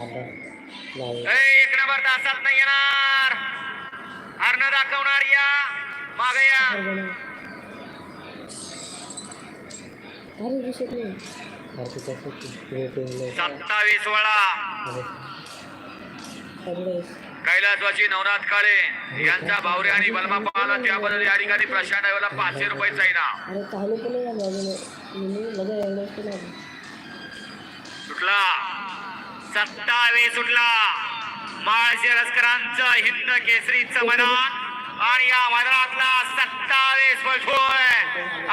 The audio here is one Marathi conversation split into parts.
एक नंबर तासात नाही येणार. हरण दाखवणार या. माग या. सत्तावीस वेळा. कैलासवासी नवनाथ काळे यांचा भावरे आणि बलमा पाला त्याबद्दल या ठिकाणी प्रशांत ड्रायव्हरला पाचशे पण नाही. सुटला. सत्तावीस सुटला माळशिरस्करांचं हिंद केसरीचं मैदान. आणि या मैदानातला सत्तावीस पळतोय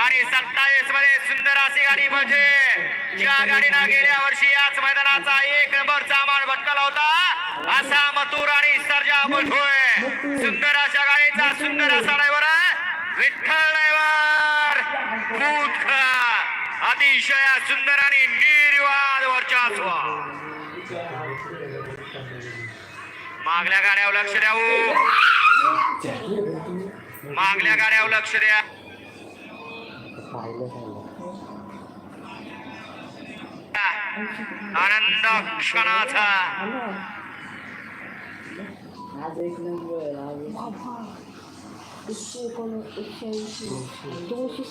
आणि सत्तावीसमध्ये सुंदर अशी गाडी म्हणजे ज्या गाडीनं गेल्या वर्षी याच मैदानाचा एक नंबरचा मान भटकला होता. असा मथुर आणि सर्जा बोलतोय सुंदर अशा गाडीचा सुंदर असा ड्रायव्हर विठ्ठल ड्रायव्हर. अतिशय सुंदर आणि निर्वाद वर्चस्व मागल्या गाड्यावर लक्ष द्यावं मागल्या गाड्यावर लक्ष द्या पाहिलं सांगा आनंद क्षणाचा आज एक नंबर आज एकशे एकोण एकशे ऐंशी दोनशे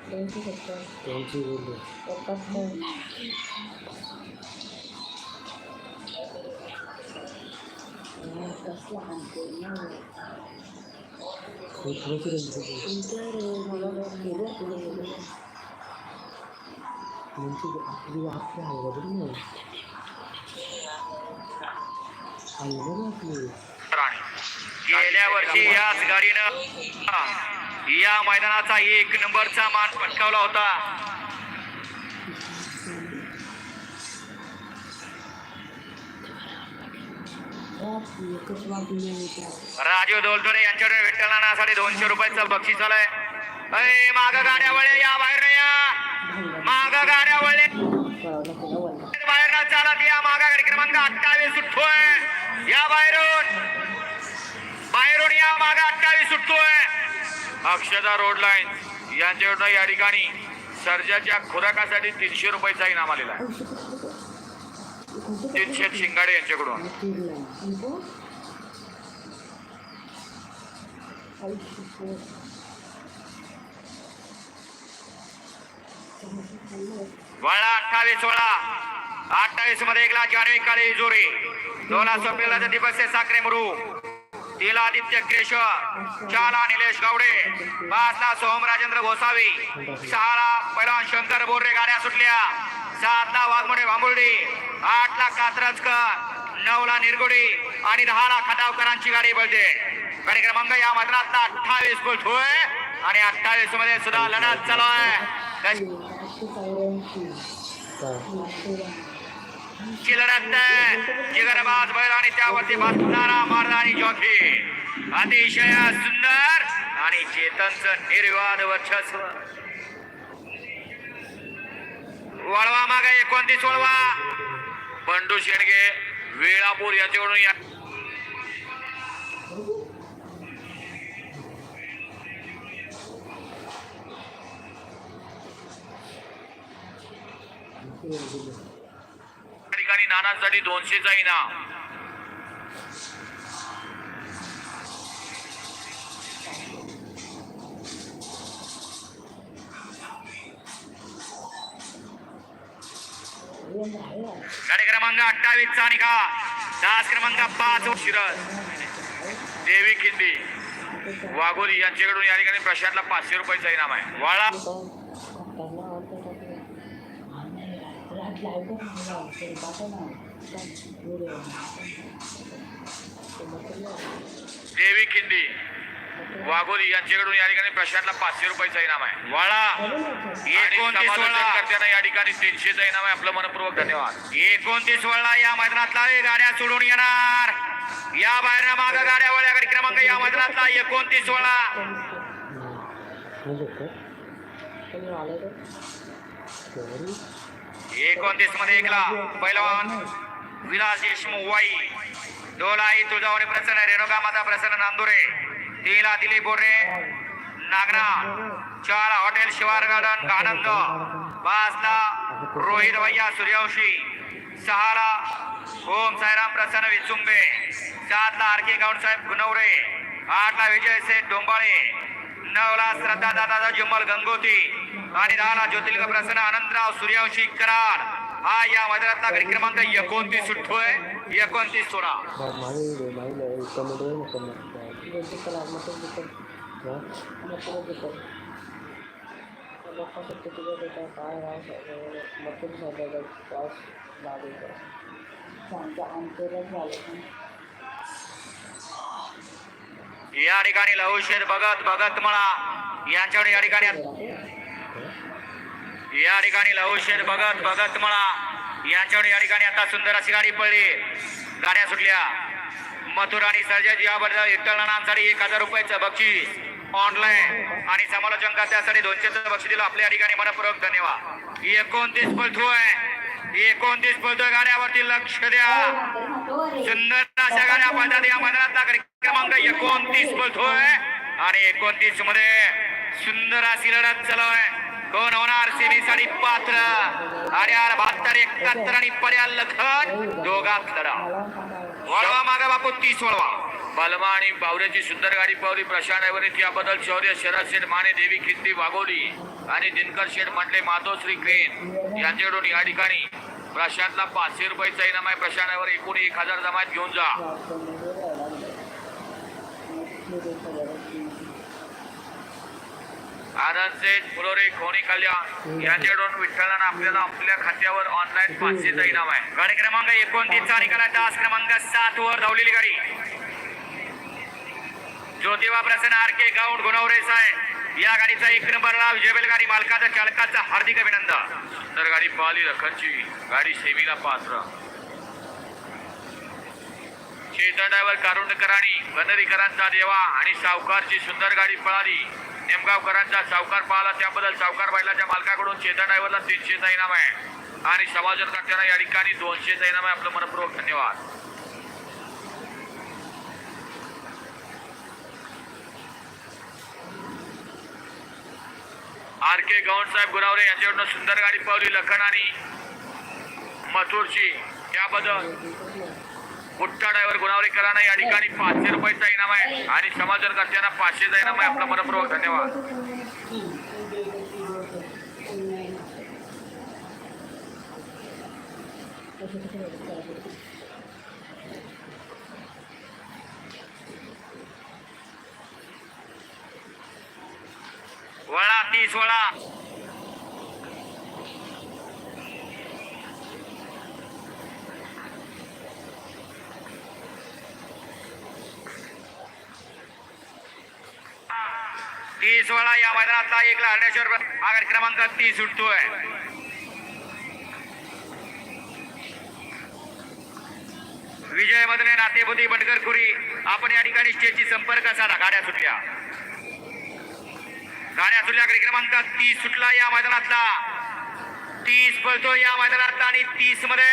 सत्तर आठशे अजूनही गेले दोनशे सत्तर दोनशे गेले एकाहत्तर कसला आणतो आपली आपली आहे बघ ना आई बघ आपली गेल्या वर्षी याच गाडीनं या मैदानाचा एक नंबरचा मान पटकावला होता. राजीव दोलतोडे राजू विठ्ठल यांच्याकडे दोनशे रुपयाचं बक्षीस आलंय. अय माग गाड्या वळे या बाहेर या. माग गाड्या वळे बाहेर चालत या मागा गाडी क्रमांक अठ्ठावीस सुटतोय. या बाहेरून. बाहेरून या मागा अठ्ठावीस सुटतोय. अक्षदा रोड लाईन यांच्याकडनं या ठिकाणी सर्जाच्या खुराकासाठी तीनशे रुपयाचा इनाम आलेला आहे. तीनशे शिंगाडे यांच्याकडून. वळा अठ्ठावीस वळा. अठ्ठावीसमध्ये एकला जानवी काळे जोरे. दोला सोपेला दीपक से साखरे मुरू. तिला केशव चाला निलेश गावडे पाचला सोहम राजेंद्र गोसावी सहाला पैलवान शंकर बोर्रे गाड्या सुटल्या सातला वाघमोडे भांबुर्डी आठला कात्रजकर नऊला निरगुडी आणि दहाला खटावकरांची गाडी बोलते गाडी क्रमांक या मैदानातला अठ्ठावीस बोलतोय आणि अठ्ठावीसमध्ये सुद्धा लढत चालू आहे. ची जिगरबाज बैल आणि त्यावरती बसणारा मारदानी जॉकी. अतिशय सुंदर आणि चेतनचं निर्वाद वर्चस्व. वळवा मागे एकोणतीस वळवा. बंडू शेडगे वेळापूर याच्याकडून या. Thank नानांसाठी दोनशेचा इनाम गाडी क्रमांक अठ्ठावीस चा निघा. तास क्रमांक पाच शिरस. देवी खिंदी वाघोली यांच्याकडून या ठिकाणी प्रशांतला पाचशे रुपयाचा इनाम आहे. वाळा. देवी खिंडी वाघोली यांच्याकडून या ठिकाणी प्रशांतला पाचशे रुपयाचा इनाम आहे. वाळा! एकोणतीस वळा! करताना या ठिकाणी तीनशेचा इनाम आहे. आपलं मनपूर्वक धन्यवाद. एकोणतीस वळा या मैदानातला हे गाड्या सोडून येणार. या बाहेर माग गाड्या वळ्या गाडी क्रमांक या मैदानातला एकोणतीस वळा. एकोणतीसमध्ये एकला पैलवान विलास देशमुख वाई डोलाई तुळजावणे प्रसन्न रेणुका माता प्रसन्न नांदुरे. तिला दिलीप बोरे नागना. चार हॉटेल शिवार गार्डन आनंद. पाचला रोहित भैया सूर्यवंशी. सहाला ओम साईराम प्रसन्न विचुंबे सातला आर के गुनवरे आठला विजय सेठ डोंबाळे. नवला श्रद्धा दादा जुम्मल गंगोती. आणि राणा ज्योतिर्लिंग प्रसन्न आनंदराव सूर्यवंशी कराड. हा या मैदानातला गडी क्रमांक एकोणतीस सुटतोय एकोणतीस सोळा. या ठिकाणी लहुशेर भगत भगत मळा. यांच्याकडे या ठिकाणी या ठिकाणी लहुशेर भगत भगत मळा यांच्याकडे या ठिकाणी आता सुंदर अशी गाडी पडली. गाड्या सुटल्या. मथुर आणि सर्जाजी याबद्दल इतरांसाठी एक हजार रुपयाचं बक्षीस. ऑनलाईन आणि समालोचन त्यासाठी दोनशेचं बक्षीस दिलं. आपल्या या ठिकाणी मनपूर्वक धन्यवाद. एकोणतीस पळतोय. एकोणतीस पळतोय गाड्यावरती. लक्ष द्या. सुंदर अशा गाड्या पाहतात या मैदानातला क्रमांक एकोणतीस बोलतोय आणि एकोणतीसमध्ये सुंदर अशी लढत चालू आहे. कोण होणार? सेमी साठी पात्र. आणि यार बहात्तर एकाहत्तर आणि पर्याल लखन. दोघात लढा. वळवा मागा बापू तीस वळवा बलमा आणि बावऱ्याची सुंदर गाडी पावली. प्रशांत ऐवरी याबद्दल शौर्य शरद शेठ माने देवी खिस्ती वाघोली आणि दिनकर शेठ म्हटले माधोश्री क्रेन. यांच्याकडून या ठिकाणी प्रशांतला पाचशे रुपयाचा इनाम आहे. प्रशांत एकूण एक हजार जमात घेऊन जा. आनंद फुलोरे खोणी कल्याण यांच्याकडून विठ्ठलानं आपल्याला आपल्या खात्यावर ऑनलाईन पाचशेचा इनाम आहे. गाडी क्रमांक एकोणतीसचा निकाल आहे. तास क्रमांक सात वर धावलेली गाडी. ज्योतिबा प्रसन्न आर के गाऊंड गुणवरे साहेब या गाडीचा एक नंबरला विजयबेल गाडी मालकाचा चालकाचा हार्दिक अभिनंदन. तर गाडी पाहिली रखनची. गाडी सेमीला पात्र. चेतन ड्रायव्हर कारुंडकरांनी बनरीकरांचा देवा आणि सावकारची सुंदर गाडी पळाली. नेमगावकरांचा सावकार पळाला त्याबद्दल सावकार बैलाच्या मालकाकडून चेतन ड्रायव्हरला तीनशेचा इनाम आहे. आणि समाजन करताना या ठिकाणी दोनशेचा इनाम आहे. आपलं मनपूर्वक धन्यवाद. आर के गौंड साहेब गुरावरे यांच्याकडनं सुंदर गाडी पावली लखन आणि मथुरची. त्याबद्दल मुठ्ठा ड्रायव्हर गुणावरीकरांना या ठिकाणी पाचशे रुपयाचा इनाम आहे आणि समाजकर्त्यांना करताना पाचशेचा इनाम आहे. आपला मनपूर्वक धन्यवाद. वळा तीस वळा. तीस वेळा या मैदानातला एक लाडण्याश्वर आघाडी क्रमांक तीस सुटतोय विजय मदने नातेपुती बंडकर खुरी आपण या ठिकाणी स्टेजची संपर्क साधा. गाड्या सुटल्या. गाड्या सुटल्या गाडी क्रमांक तीस सुटला या मैदानातला. तीस पळतो या मैदानातला आणि तीसमध्ये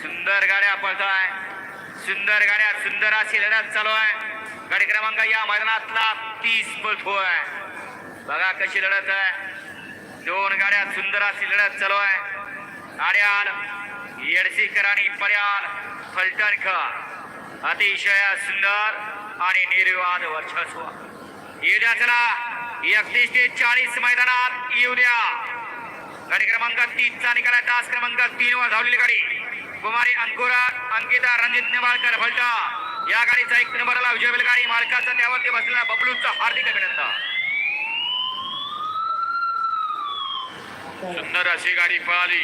सुंदर गाड्या पळताय. सुंदर गाड्या सुंदर अशी लढत चालू आहे. गाडी क्रमांक या मैदानातला तीस आहे. बघा कशी लढत आहे. दोन गाड्या सुंदर अशी लढत चालू आहे. आड्याल येडसीकर आणि पर्याल फलटणकर. अतिशय सुंदर आणि निर्विवाद वर्चस्व. येऊ चला. एकतीस ते चाळीस मैदानात येऊ द्या. गाडी क्रमांक तीनचा निकाल आहे. तास क्रमांक तीन वर धावलेली गाडी. कुमारी अंकुरा अंकिता रणजित नेवाळकर फलटा या गाडीचा एक नंबरला विजय गाडी मालकाचा त्यावरती बसलेला बबलूचा हार्दिक अभिनंदन. सुंदर अशी गाडी पळाली.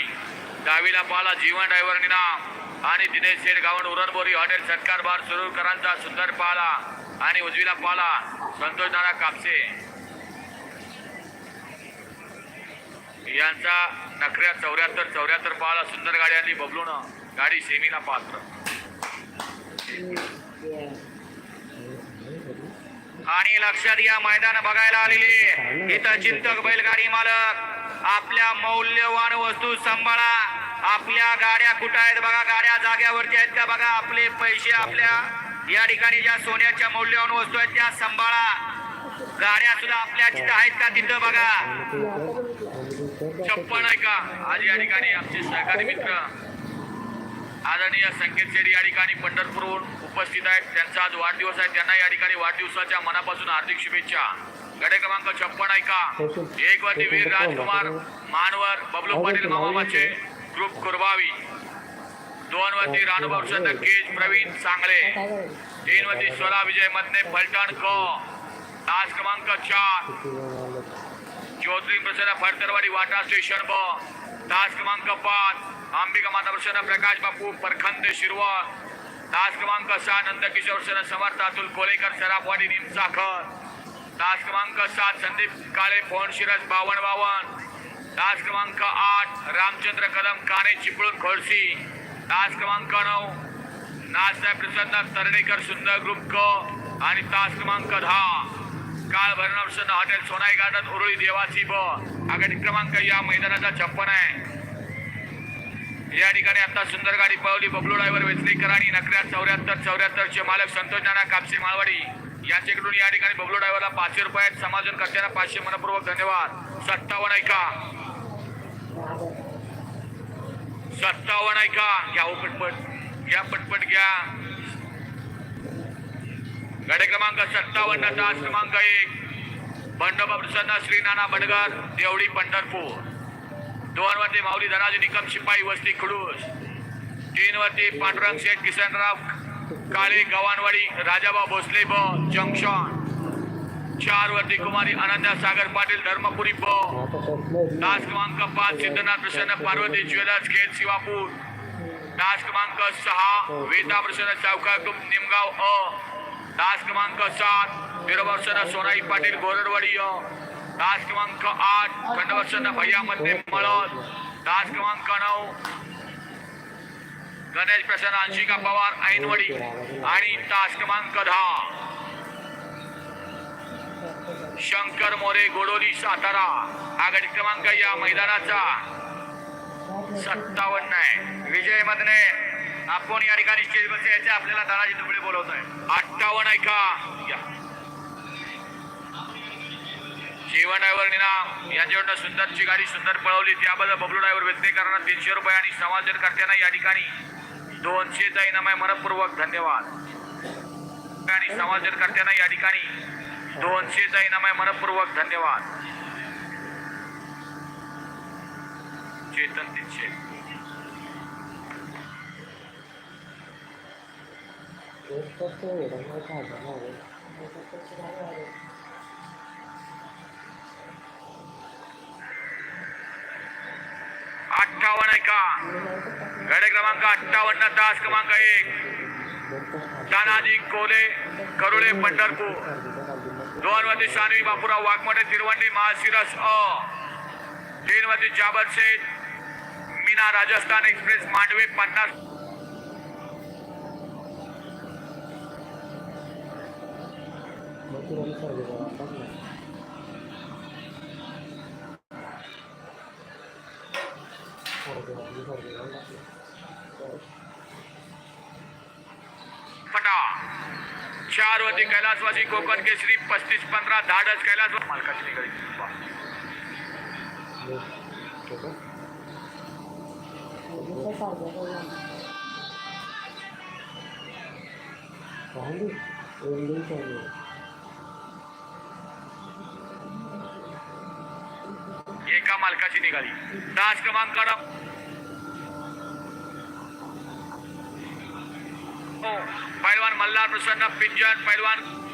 दहावीला पाला जीवन ड्रायव्हर निनाम आणि दिनेश शेठ गावण उरणबोरी हॉटेल सत्कार बार सुरूकरांचा सुंदर पाला आणि उजवीला पाला संतोष नाना कापसे. यांचा नखऱ्या चौऱ्याहत्तर चौऱ्याहत्तर पाला सुंदर गाडी बबलून. गाडी सेमीला पात्र. आणि लक्षात या मैदान बघायला आलेले इथं चिंतक बैलगाडी मालक आपल्या मौल्यवान वस्तू सांभाळा. आपल्या गाड्या कुठं आहेत बघा गाड्या जाग्यावरती आहेत का बघा आपले पैसे आपल्या या ठिकाणी ज्या सोन्याच्या मौल्यवान वस्तू आहेत त्या सांभाळा. गाड्या सुद्धा आपल्या तिथं आहेत का तिथं बघा. छप्पन आहे का? आज या ठिकाणी आमचे सहकारी मित्र. आदरणीय संकेत शेडी या ठिकाणी पंढरपूरहून उपस्थित आहेत. त्यांचा आज वाढदिवस आहे. त्यांना या ठिकाणी वाढदिवसाच्या मनापासून हार्दिक शुभेच्छा. गडे क्रमांक छप्पन ऐका एक वरती वीर राजकुमार मानवर बबलू पाटील मामाचे ग्रुप कुरबावी दोन वरती रानुभाऊ चंद्र केज प्रवीण सांगळे. तीन वरती स्वरा विजय मधने फलटण क. तास क्रमांक चार. ज्योतिर्प्रसन्न जण फडतरवाडी वाटा स्टेशन ब तास क्रमांक पाच. अंबिका माता प्रसन्न प्रकाश बापू परखंद शिरवळ तास क्रमांक सहा नंदकिशोर सन समर्थ अतुल कोलेकर सराफवाडी निमसाखर. तास क्रमांक सात संदीप काळे फोन शिरस बावन बावन. तास क्रमांक आठ रामचंद्र कदम काणे चिपळूण खोडसी तास क्रमांक नऊ नाथसाहेब प्रसन्न तरडेकर सुंदर ग्रुप क आणि तास क्रमांक दहा. काळ भरणा हॉटेल सोनाई गार्डन उरुळी देवाची ब. आघाडी क्रमांक या मैदानाचा छप्पन आहे. या ठिकाणी आता सुंदर गाडी पावली. बबलू ड्रायव्हर वेचलेकर आणि नकऱ्या चौऱ्याहत्तर चौऱ्याहत्तर चे मालक संतोष नाना कापसे माळवाडी. यांच्याकडून या ठिकाणी बबलू ड्रायव्हरला पाचशे रुपयात समाजन करताना पाचशे मनपूर्वक धन्यवाद. सत्तावन्न ऐका. सत्तावन्न ऐका. घ्या हो पटपट. घ्या पटपट घ्या. गाडी क्रमांक सत्तावन्न तास क्रमांक एक. बंडोबा प्रसन्न श्री नाना बडगर देवडी पंढरपूर. दोन वरती माऊली धनाजी निकम शिपाई वस्ती खुडूस. तीन वरती पांडुरंग शेठ किसनराव काळे गव्हाणवाडी राजाभाऊ भोसले ब जंक्शन. चार वरती कुमारी अनन्या सागर पाटील धर्मपुरी ब. आता क्रमांक पाच सिद्धनाथ प्रसन्न पार्वती ज्वेलर्स खेड शिवापूर. तास क्रमांक सहा वेदा प्रसन्न चौका निमगाव अ. तास क्रमांक सात वीरवर्षन सोनाई पाटील गोरडवाडी अ. तास क्रमांक आठ खंडवर्षन भैयामध्ये मळद तास क्रमांक नऊ गणेश प्रसन्न अंशिका पवार ऐनवडी. आणि तास क्रमांक दहा. शंकर मोरे गोडोली सातारा. आघाडी क्रमांक या मैदानाचा. सत्तावन्न आहे. विजय मधने आपण या ठिकाणी स्टेज बसायचे याचे आपल्याला दादाजी दुबळे बोलवत आहे अठ्ठावन्न ऐका का? या. जेवण ड्रायव्हर निना यांच्याकडनं सुंदरची गाडी सुंदर पळवली. त्याबद्दल बबलू ड्रायव्हर व्यक्तीकरांना तीनशे रुपये आणि समाजन करताना या ठिकाणी दोनशेचा इनाम आहे मनपूर्वक धन्यवाद. आणि समाजन करताना या ठिकाणी दोनशेचा इनाम आहे मनपूर्वक धन्यवाद. चेतन तीनशे. एक गडे क्रमांक अठ्ठावन्न तास क्रमांक एक. तानाजी कोले करुळे पंढरपूर. दोन मध्ये सानवी बापूराव वाघमोडे तिरवंडी महाशिरस अ. तीन मध्ये जाबर शेठ मीना राजस्थान एक्सप्रेस मांडवी पन्नास. पटा चार होती कैलासवासी कोकण केसरी पस्तीस पंधरा धाडस कैलास मालकाची निघाली एका मालकाची निघाली. तास क्रमांक काढा. हो, पैलवान मल्हार प्रसन्न पिंजन पैलवान